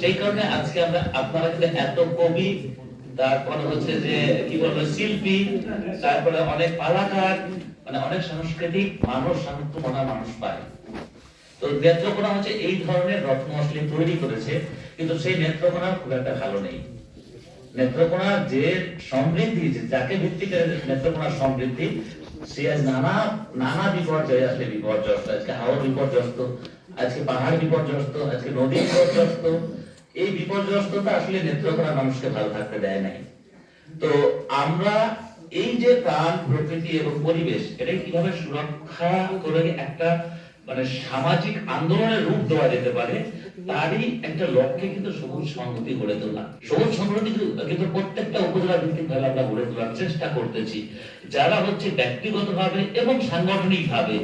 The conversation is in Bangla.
সেই কারণে আজকে আমরা আপনারা কিন্তু এত কবি, তারপরে হচ্ছে যে, কি বলব, শিল্পী, তারপরে অনেক পালাকার মানে অনেক সাংস্কৃতিক মানুষ মানুষ পায়। তো নেত্রকোনা হচ্ছে এই ধরনের তৈরি করেছে, কিন্তু সেই নেত্রকোনা খুব একটা ভালো নেই। নেত্রকোনা যে সমৃদ্ধি যাকে ভিত্তি করে সমৃদ্ধি, সে আজ নানা নানা বিপর্যয়ে আসলে বিপর্যস্ত। আজকে হাওড় বিপর্যস্ত, আজকে পাহাড় বিপর্যস্ত, আজকে নদী বিপর্যস্ত। এই বিপর্যস্ততা আসলে নেত্রকোনা মানুষকে ভালো থাকতে দেয় নাই। তো আমরা এই যে প্রাণ প্রকৃতি এবং পরিবেশ এটা কীভাবে সুরক্ষা করে একটা মানে সামাজিক আন্দোলনের রূপ দেওয়া যেতে পারে, তারই একটা লক্ষ্যে কিন্তু সবুজ সংহতি গড়ে তোলা। সবুজ সংহতি কিন্তু- প্রত্যেকটা উপজেলা ভিত্তিক ভাবে আমরা গড়ে তোলার চেষ্টা করতেছি। যারা হচ্ছে ব্যক্তিগতভাবে এবং সাংগঠনিক ভাবে